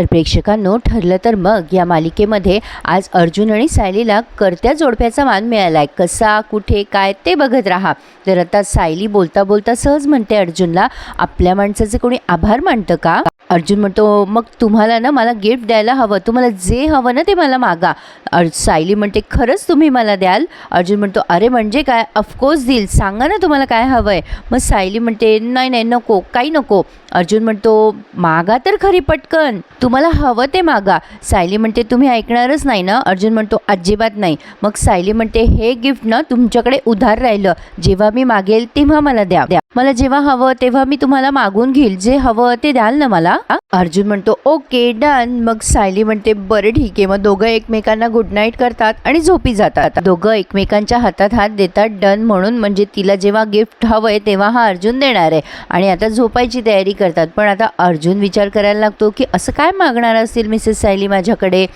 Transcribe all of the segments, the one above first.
तर प्रेक्षकांनो ठरलं तर मग या मालिकेमध्ये आज अर्जुन आणि सायलीला करत्या जोडप्याचा मान मिळालाय. कसा कुठे काय ते बघत राहा. तर आता सायली बोलता बोलता सहज म्हणते अर्जुनला आपल्या माणसाचे कोणी आभार मानतं का? अर्जुन म्हणतो मग तुम्हाला ना मला गिफ्ट द्यायला हवं. तुम्हाला जे हवं ना ते मला मागा. अर सायली म्हणते खरंच तुम्ही मला द्याल? अर्जुन म्हणतो अरे म्हणजे काय? ऑफकोर्स देईल. सांगा ना तुम्हाला काय हवं आहे मग सायली म्हणते नाही नाही नको काही नको. अर्जुन म्हणतो मागा तर खरी पटकन. तुम्हाला हवं ते मागा. सायली म्हणते तुम्ही ऐकणारच नाही ना? अर्जुन म्हणतो अजिबात नाही. मग सायली म्हणते हे गिफ्ट ना तुमच्याकडे उधार राहिलं. जेव्हा मी मागेल तेव्हा मला द्या. द्या. मला जेव्हा हवं तेव्हा मी तुम्हाला मागून घेईल. जे हवं ते द्याल ना मला. अर्जुन म्हणतो ओके डन. मग सायली म्हणते बरं ठीक आहे. मग दोघं एकमेकांना गुड नाईट करतात आणि झोपी जातात. दोघं एकमेकांच्या हातात हात देतात डन म्हणून. म्हणजे तिला जेव्हा गिफ्ट हवंय तेव्हा हा अर्जुन देणार आहे. आणि आता झोपायची तयारी करतात. पण आता अर्जुन विचार करायला लागतो की असं काय मागणार असतील मिसेस सायली माझ्याकडे.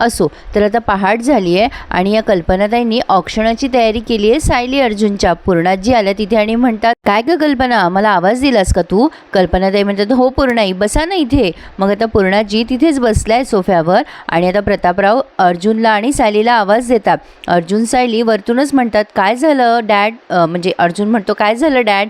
असो. तर आता पहाट झाली आहे आणि या कल्पनाताईंनी औक्षणाची तयारी केली आहे सायली अर्जुनच्या. पूर्णाजी आल्या तिथे आणि म्हणतात काय ग कल्पना मला आवाज दिलास का तू? कल्पनाताई म्हणतात हो पूर्णाई बसा ना इथे. मग आता पूर्णाजी तिथेच बसलाय सोफ्यावर आणि आता प्रतापराव अर्जुनला आणि सायलीला आवाज देतात. अर्जुन सायली वरतूनच म्हणतात काय झालं डॅड? म्हणजे अर्जुन म्हणतो काय झालं डॅड?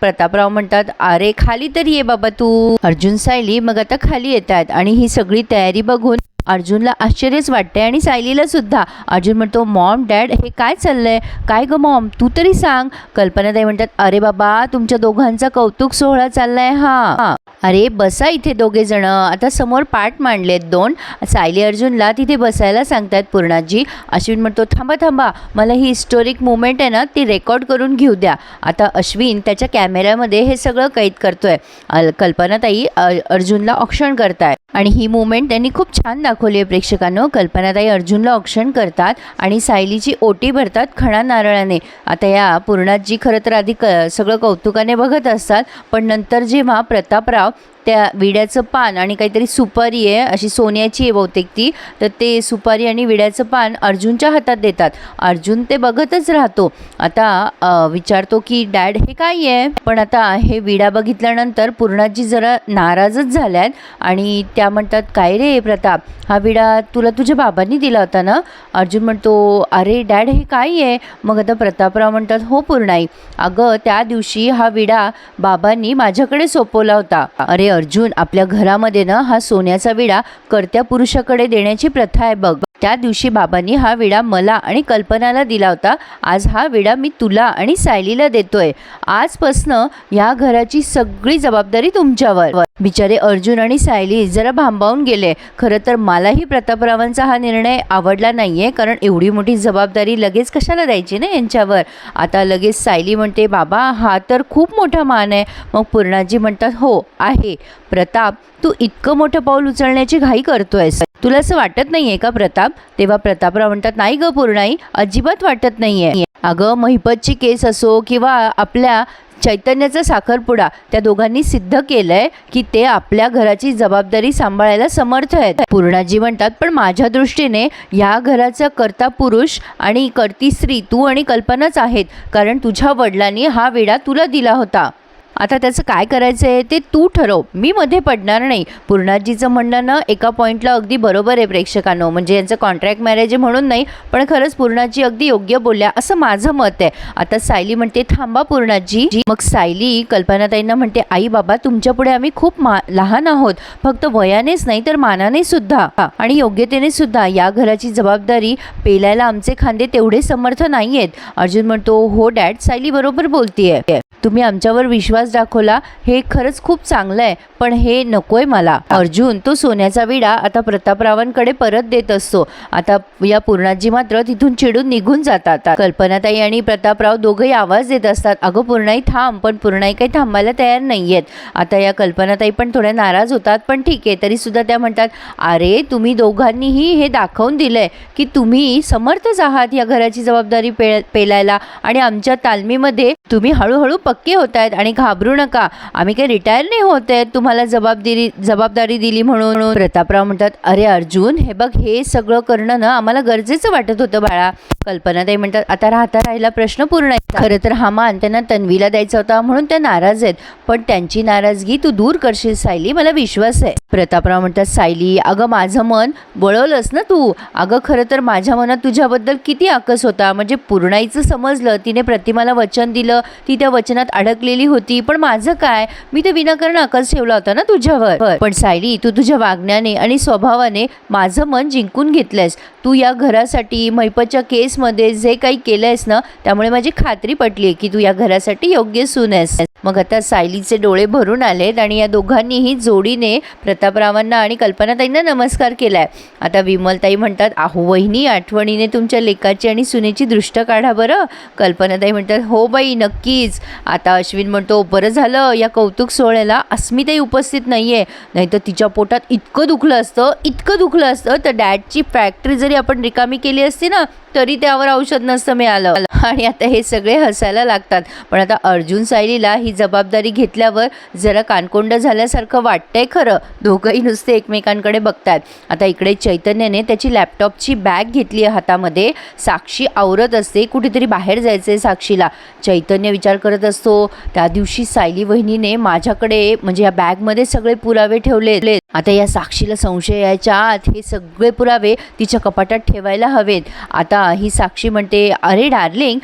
प्रतापराव म्हणतात अरे खाली तरी ये बाबा तू. अर्जुन सायली मग आता खाली येतात आणि ही सगळी तयारी बघून अर्जुनला आश्चर्यच वाटते आणि सायलीला सुद्धा. अर्जुन म्हणतो मॉम डॅड हे काय चाललंय? काय ग मॉम? तू तरी सांग. कल्पनाताई म्हणतात अरे बाबा तुमच्या दोघांचा कौतुक सोहळा चाललाय हा. अरे बसा इथे दोघे जण. आता समोर पाठ मांडलेत दोन. सायली अर्जुनला तिथे बसायला सांगतायत पूर्णाजी. अश्विन म्हणतो थांबा थांबा. मला ही हिस्टोरिक मुमेंट आहे ना ती रेकॉर्ड करून घेऊ द्या. आता अश्विन त्याच्या कॅमेऱ्यामध्ये हे सगळं कैद करतोय. अल- कल्पनाताई अ- अर्जुनला औक्षण करताय. आणि ही मुवमेंट त्यांनी खूप छान दाखवली. आहे प्रेक्षकांनो. कल्पनाताई अर्जुनला औक्षण करतात आणि सायलीची ओटी भरतात खणा नारळाने. आता या पूर्णाजी खरं तर आधी क सगळं कौतुकाने बघत असतात पण नंतर जेव्हा प्रतापराव त्या विड्याचं पान आणि काहीतरी सुपारी आहे अशी सोन्याची आहे बहुतेक ती तर ते सुपारी आणि विड्याचं पान अर्जुनच्या हातात देतात. अर्जुन ते बघतच राहतो. आता विचारतो की डॅड हे काय आहे? पण आता हे विडा बघितल्यानंतर पूर्णाजी जरा नाराजच झाल्यात आणि त्या म्हणतात काय रे प्रताप हा विडा तुला तुझ्या बाबांनी दिला होता ना? अर्जुन म्हणतो अरे डॅड हे काय आहे? मग आता प्रतापराव म्हणतात हो पूर्णाई अगं त्या दिवशी हा विडा बाबांनी माझ्याकडे सोपवला होता. अरे अर्जुन आपल्या घरामध्ये ना हा सोन्याचा विडा करत्या पुरुषाकडे देण्याची प्रथा आहे बघ. त्या दिवशी बाबांनी हा विडा मला आणि कल्पनाला दिला होता. आज हा विडा मी तुला आणि सायलीला देतोय. आजपासनं या घराची सगळी जबाबदारी तुमच्यावर. बिचारे अर्जुन आणि सायली जरा भांबावून गेले. खरं तर मलाही प्रतापरावांचा हा निर्णय आवडला नाहीये कारण एवढी मोठी जबाबदारी लगेच कशाला द्यायची ना यांच्यावर? आता लगेच सायली म्हणते बाबा हा तर खूप मोठा मान आहे. मग पूर्णाजी म्हणतात हो आहे. प्रताप तू इतकं मोठं पाऊल उचलण्याची घाई करतोयस. तुला असं वाटत नाहीये का प्रताप? तेव्हा प्रतापराव म्हणतात नाही ग पूर्णाई अजिबात वाटत नाहीये. अगं महिपतची केस असो किंवा आपल्या चैतन्याचा साखरपुडा त्या दोघांनी सिद्ध केलंय की ते आपल्या घराची जबाबदारी सांभाळायला समर्थ आहेत. पूर्णाजी म्हणतात पण माझ्या दृष्टीने या घराचा कर्ता पुरुष आणि करती स्त्री तू आणि कल्पनाच आहेत. कारण तुझ्या वडिलांनी हा विडा तुला दिला होता. आता त्याचं काय करायचं आहे ते तू ठरव. मी मध्ये पडणार नाही. पूर्णाजीचं म्हणणं ना एका पॉईंटला अगदी बरोबर आहे प्रेक्षकांनो. म्हणजे यांचं कॉन्ट्रॅक्ट मॅरेज आहे म्हणून नाही पण खरंच पूर्णाजी अगदी योग्य बोलल्या असं माझं मत आहे. आता सायली म्हणते थांबा पूर्णाजी. जी- मग सायली कल्पनाताईंना म्हणते आई बाबा तुमच्यापुढे आम्ही खूप मा लहान आहोत. फक्त वयानेच नाही तर मानाने सुद्धा. आणि योग्यतेने सुद्धा. या घराची जबाबदारी पेलायला आमचे खांदे तेवढे समर्थ नाही आहेत अर्जुन म्हणतो हो डॅड सायली बरोबर बोलतीये. तुम्ही आमच्यावर विश्वास दाखवला हे खरंच खूप चांगलं आहे. पण हे नकोय मला. अर्जुन तो सोन्याचा विडा आता प्रतापरावांकडे परत देत असतो. आता या पूर्णाजी मात्र तिथून चिडून निघून जातात. कल्पनाताई आणि प्रतापराव दोघंही आवाज देत असतात. अगं पूर्णाई थांब पण पूर्णाई काही थांबायला तयार नाहीयेत. आता या कल्पनाताई पण थोड्या नाराज होतात पण ठीक आहे. तरी सुद्धा त्या म्हणतात अरे तुम्ही दोघांनीही हे दाखवून दिलंय की तुम्ही समर्थच आहात या घराची जबाबदारी पे पेलायला आणि आमच्या तालमीमध्ये तुम्ही हळूहळू पक्के होत आहेत आणि घाबर घाबरू नका. आम्ही काही रिटायर नाही होत आहे. तुम्हाला जबाबदारी जबाबदारी दिली म्हणून. प्रतापराव म्हणतात अरे अर्जुन हे बघ हे सगळं करणं ना आम्हाला गरजेचं वाटत होतं बाळा. कल्पनाताई म्हणतात आता राहता राहिला प्रश्न पूर्ण आहे. खरं तर हा मान त्यांना तन्वीला द्यायचा होता म्हणून त्या नाराज आहेत. पण त्यांची नाराजगी तू दूर करशील सायली मला विश्वास आहे. प्रतापराव म्हणतात सायली अगं माझं मन वळवलंस ना तू? अगं खरं तर माझ्या मनात तुझ्याबद्दल किती आकस होता. म्हणजे पूर्णाईचं समजलं तिने प्रतिमाला वचन दिलं ती त्या वचनात अडकलेली होती. पण माझं काय? मी तर विनाकारण आकस ठेवला होता ना तुझ्यावर. पण सायली तू तुझ्या वागण्याने आणि स्वभावाने माझं मन जिंकून घेतलंयस. तू या घरासाठी मैपतच्या केसमध्ये जे काही केलंयस ना त्यामुळे माझी खात्री पटली आहे की तू या घरासाठी योग्य सून आहेस. मग आता सायलीचे डोळे भरून आलेत आणि या दोघांनीही जोडीने प्रतापरावांना आणि कल्पनाताईंना नमस्कार केलाय. आता विमलताई म्हणतात आहो वहिनी आठवणीने तुमच्या लेकाची आणि सुनेची दृष्ट काढा बरं. कल्पनाताई म्हणतात हो बाई नक्कीच. आता अश्विन म्हणतो बरं झालं या कौतुक सोहळ्याला अस्मिताई उपस्थित नाहीये. नाहीतर तिच्या पोटात इतकं दुखलं असतं इतकं दुखलं असतं तर डॅडची फॅक्टरी जरी आपण रिकामी केली असती ना तरी त्यावर औषध नसतं मिळालं. आणि आता हे सगळे हसायला लागतात. पण आता अर्जुन सायलीला ही ही जबाबदारी घेतल्यावर जरा कानकोंड झाल्यासारखं वाटतंय खरं. दोघंही नुसते एकमेकांकडे बघतात आता इकडे चैतन्याने त्याची लॅपटॉपची बॅग घेतली आहे हातामध्ये. साक्षी आवरत असते. कुठेतरी बाहेर जायचं आहे साक्षीला. चैतन्य विचार करत असतो त्या दिवशी सायली वहिनीने माझ्याकडे म्हणजे या बॅगमध्ये सगळे पुरावे ठेवले. आता या साक्षीला संशय यायच्या आत हे सगळे पुरावे तिच्या कपाटात ठेवायला हवेत. आता ही साक्षी म्हणते अरे डार्लिंग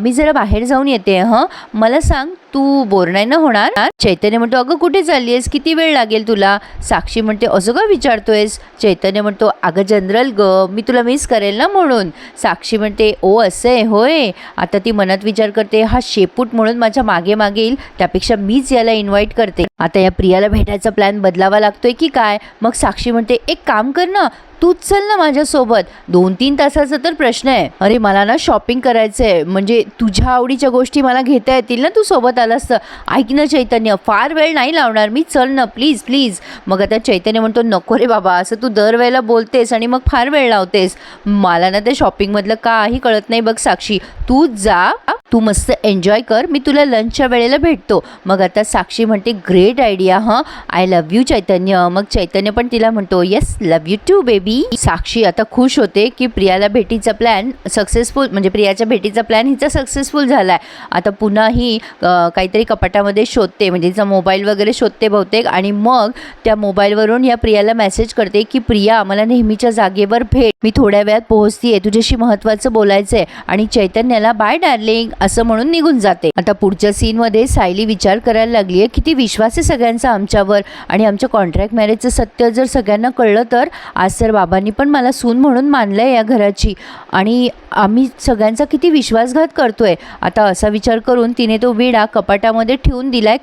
मी जरा बाहेर जाऊन येते हं? मला सांग तू बोर नाही ना होणार? चैतन्य म्हणतो अगं कुठे चालली आहेस किती वेळ लागेल तुला? साक्षी म्हणते असं का विचारतोयस? चैतन्य म्हणतो अगं जनरल ग मी तुला मिस करेल ना म्हणून. साक्षी म्हणते ओ असं आहे होय. आता ती मनात विचार करते हा शेपूट म्हणून माझ्या मागे मागे येईल त्यापेक्षा मीच याला इन्व्हाइट करते. आता या प्रियाला भेटायचा प्लॅन बदलावा लागतोय की काय? मग साक्षी म्हणते एक काम कर ना तूच चल ना माझ्यासोबत. दोन तीन तासाचा तर प्रश्न आहे. अरे मला ना शॉपिंग करायचं आहे म्हणजे तुझ्या आवडीच्या गोष्टी मला घेता येतील ना तू सोबत आलास तर. ऐक ना चैतन्य फार वेळ नाही लावणार. मी चल ना प्लीज प्लीज मग आता चैतन्य म्हणतो नको रे बाबा असं तू दरवेळेला बोलतेस आणि मग फार वेळ लावतेस. मला ना ते शॉपिंगमधलं काही कळत नाही बघ साक्षी. तू जा तू मस्त एन्जॉय कर मी तुला लंचच्या वेळेला भेटतो. मग आता साक्षी म्हणते ग्रेट आयडिया हं आय लव्ह यू चैतन्य. मग चैतन्य पण तिला म्हणतो yes love you too baby Sakshi आता खुश होते की प्रियाला भेटीचा प्लॅन सक्सेसफुल म्हणजे प्रियाच्या भेटीचा प्लॅन हिचा सक्सेसफुल झाला आहे आता पुन्हा ही काहीतरी कपाटामध्ये शोधते म्हणजे तिचा मोबाईल वगैरे शोधते बहुतेक. आणि मग त्या मोबाईलवरून या प्रियाला मेसेज करते की प्रिया मला नेहमीच्या जागेवर भेट. मी थोड्या वेळात पोहोचते तुझ्याशी महत्त्वाचं बोलायचं आहे आणि चैतन्याला बाय डार्लिंग असं म्हणून निघून जाते. आता पुढच्या सीनमध्ये सायली विचार करायला लागली आहे किती विश्वास आहे सगळ्यांचा आमच्यावर? आणि आमच्या कॉन्ट्रॅक्ट मॅरेजचं सत्य जर सगळ्यांना कळलं तर? आज सर बाबांनी पण मला सून म्हणून मानलं आहे या घराची. आणि आम्ही सगळ्यांचा किती विश्वासघात करतोय. आता असा विचार करून तिने तो विडा कपाटामध्ये ठेवून दिलाय.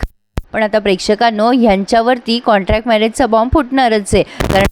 पण आता प्रेक्षकांनो ह्यांच्यावरती कॉन्ट्रॅक्ट मॅरेजचा बॉम्ब फुटणारच आहे. कारण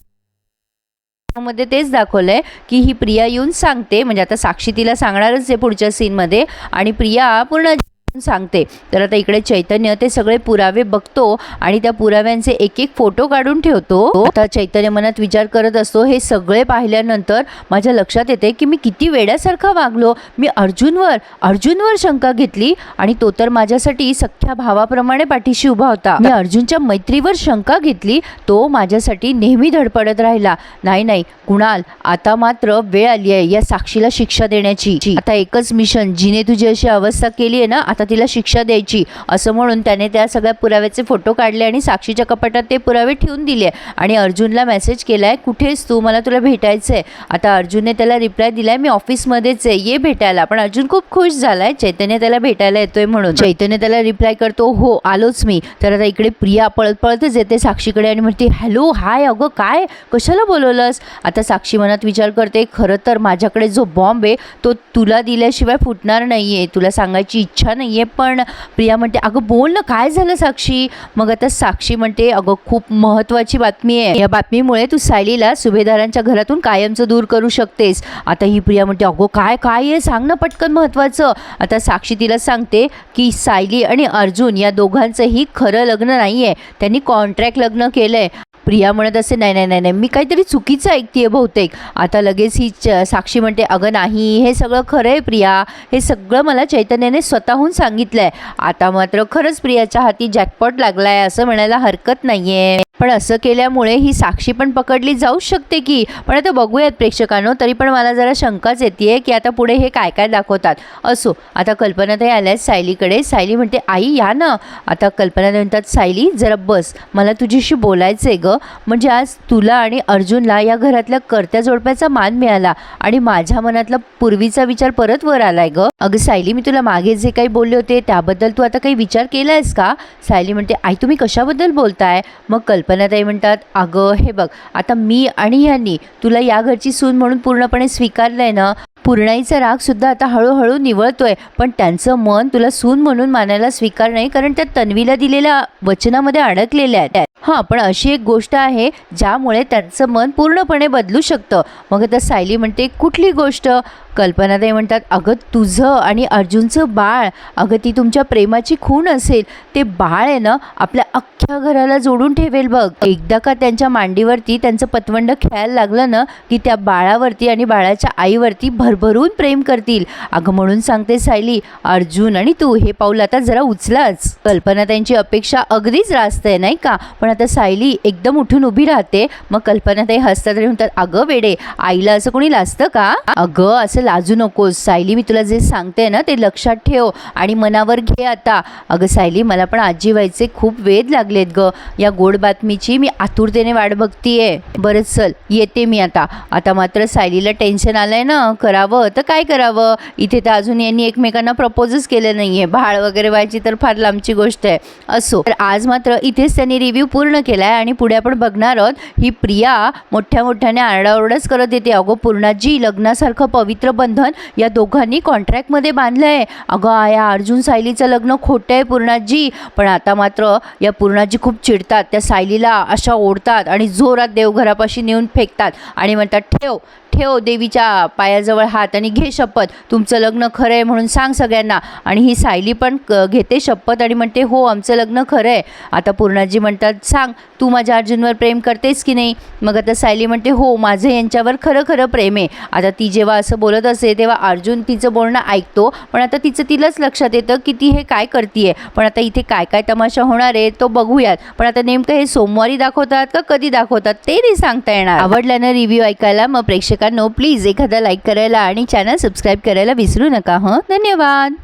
मध्ये तेच दाखवलंय की ही प्रिया येऊन सांगते. म्हणजे आता साक्षी तिला सांगणारच आहे पुढच्या सीनमध्ये आणि प्रिया पूर्ण सांगते. तर आता इकडे चैतन्य ते सगळे पुरावे बघतो आणि त्या पुराव्यांचे एक एक फोटो काढून ठेवतो. आता चैतन्य मनात विचार करत असतो हे सगळे पाहिल्यानंतर माझ्या लक्षात येते की मी किती वेड्यासारखा वागलो. मी अर्जुनवर अर्जुनवर शंका घेतली आणि तो तर माझ्यासाठी सख्ख्या भावाप्रमाणे पाठीशी उभा होता. मी अर्जुनच्या मैत्रीवर शंका घेतली. तो माझ्यासाठी नेहमी धडपडत राहिला. नाही नाही कुणाल आता मात्र वेळ आली आहे या साक्षीला शिक्षा देण्याची. आता एकच मिशन जिने तुझी अशी अवस्था केली आहे ना आता तिला शिक्षा द्यायची. असं म्हणून त्याने त्या सगळ्या पुराव्याचे फोटो काढले आणि साक्षीच्या कपाटात ते पुरावे ठेवून दिले. आणि अर्जुनला मेसेज केला आहे कुठेस तू? मला तुला भेटायचं आहे आता अर्जुनने त्याला रिप्लाय दिलाय मी ऑफिसमध्येच आहे ये भेटायला. पण अर्जुन खूप खुश झालाय चैतन्य त्याला भेटायला येतोय म्हणून. चैतन्य त्याला रिप्लाय करतो हो आलोच मी. तर आता इकडे प्रिया पळत पळतच येते साक्षीकडे आणि म्हणते हॅलो हाय अगं काय? कशाला बोलवलंस? आता साक्षी मनात विचार करते खरं तर माझ्याकडे जो बॉम्ब आहे तो तुला दिल्याशिवाय फुटणार नाही आहे तुला सांगायची इच्छा नाही नाहीये पण प्रिया म्हणते अगं बोल ना काय झालं साक्षी? मग आता साक्षी म्हणते अगं खूप महत्त्वाची बातमी आहे. या बातमीमुळे तू सायलीला सुभेदारांच्या घरातून कायमचं दूर करू शकतेस. आता ही प्रिया म्हणते अगो काय काय आहे? सांग ना पटकन महत्त्वाचं आता साक्षी तिला सांगते की सायली आणि अर्जुन या दोघांचंही खरं लग्न नाही आहे त्यांनी कॉन्ट्रॅक्ट लग्न केलं आहे प्रिया म्हणत असे नाही नाही नाही नाही मी काहीतरी चुकीचं ऐकतेय बहुतेक. आता लगेच ही च साक्षी म्हणते अगं नाही हे सगळं खरं आहे प्रिया. हे सगळं मला चैतन्याने स्वतःहून सांगितलं आहे आता मात्र खरंच प्रियाच्या हाती जॅकपॉट लागला आहे असं म्हणायला हरकत नाही आहे पण असं केल्यामुळे ही साक्षी पण पकडली जाऊ शकते की? पण आता बघूयात प्रेक्षकांनो तरी पण मला जरा शंकाच येते की आता पुढे हे काय काय दाखवतात. असो आता कल्पनाताई आल्यात सायलीकडे. सायली म्हणते आई या ना. आता कल्पना म्हणतात सायली जरा बस. मला तुझ्याशी बोलायचं आहे गं. म्हणजे आज तुला आणि अर्जुनला या घरातल्या करत्या जोडप्याचा मान मिळाला आणि माझ्या मनातला पूर्वीचा विचार परत वर आलाय ग. अगं सायली मी तुला मागे जे काही बोलले होते त्याबद्दल तू आता काही विचार केला आहेस का? सायली म्हणते आई तुम्ही कशाबद्दल बोलताय? मग कल्पनाताई म्हणतात अगं हे बघ आता मी आणि ह्यांनी तुला या घरची सून म्हणून पूर्णपणे स्वीकारलंय ना पुरणाईचा राग सुद्धा आता हळूहळू निवळतोय. पण त्यांचं मन तुला सून म्हणून मानायला स्वीकार नाही कारण त्या तन्वीला दिलेल्या वचनामध्ये अडकलेल्या आहेत. हां पण अशी एक गोष्ट आहे ज्यामुळे त्यांचं मन पूर्णपणे बदलू शकतं. मग आता सायली म्हणते कुठली गोष्ट? कल्पनाताई म्हणतात अगं तुझं आणि अर्जुनचं बाळ अगं ती तुमच्या प्रेमाची खूण असेल. ते बाळ आहे ना आपल्या अख्ख्या घराला जोडून ठेवेल बघ. एकदा का त्यांच्या मांडीवरती त्यांचं पतवंड खेळायला लागलं ना की त्या बाळावरती आणि बाळाच्या आईवरती भर भरभरून प्रेम करतील. अगं म्हणून सांगते सायली अर्जुन आणि तू हे पाऊल आता जरा उचलाच. कल्पनाताईंची अपेक्षा अगदीच रास्त आहे नाही का? पण आता सायली एकदम उठून उभी राहते. मग कल्पनाताई हसतात आणि म्हणतात अगं वेडे आईला असं कोणी लाजतं का? अगं असं लाजू नकोस. सायली मी तुला जे सांगते ना ते लक्षात ठेव आणि मनावर घे आता. अगं सायली मला पण आजी व्हायचे खूप वेध लागलेत ग. या गोड बातमीची मी आतुरतेने वाट बघतीये. बरं चल. येते मी आता. आता मात्र सायलीला टेन्शन आलंय ना करावं? तर काय करावं? इथे तर अजून यांनी एकमेकांना प्रपोजच केलं नाहीये. भाळ वगैरे व्हायची तर फार लांबची गोष्ट आहे. असो. तर आज मात्र इथेच त्यांनी रिव्ह्यू पूर्ण केला आहे आणि पुढे आपण बघणार आहोत. ही प्रिया मोठ्या मोठ्याने आरडाओरडाच करत येते. अगो पूर्णाजी लग्नासारखं पवित्र बंधन या दोघांनी कॉन्ट्रॅक्टमध्ये बांधलंय. अगं या अर्जुन सायलीचं लग्न खोटं आहे पूर्णाजी. पण आता मात्र या पूर्णाजी खूप चिडतात. त्या सायलीला अशा ओढतात आणि जोरात देवघरापाशी नेऊन फेकतात आणि म्हणतात ठेव ठेव देवीच्या पायाजवळ हात आणि घे शपथ. तुमचं लग्न खरं आहे म्हणून सांग सगळ्यांना. आणि ही सायली पण क घेते शपथ आणि म्हणते हो आमचं लग्न खरं आहे आता पूर्णाजी म्हणतात सांग तू माझ्या अर्जुनवर प्रेम करतेस की नाही? मग आता सायली म्हणते हो माझं यांच्यावर खरं खरं प्रेम आहे. आता ती जेव्हा असं बोलत असते तेव्हा अर्जुन तिचं बोलणं ऐकतो पण आता तिचं तिलाच लक्षात येतं की ती हे काय करतीये. पण आता इथे काय काय तमाशा होणार आहे तो बघूयात. पण आता नेमकं हे सोमवारी दाखवतात का कधी दाखवतात ते नाही सांगता येणार. आवडल्यानं रिव्ह्यू ऐकायला मग प्रेक्षकांनो प्लीज एखादा लाईक करायला आणि चॅनल सबस्क्राईब करायला विसरू नका हं? धन्यवाद!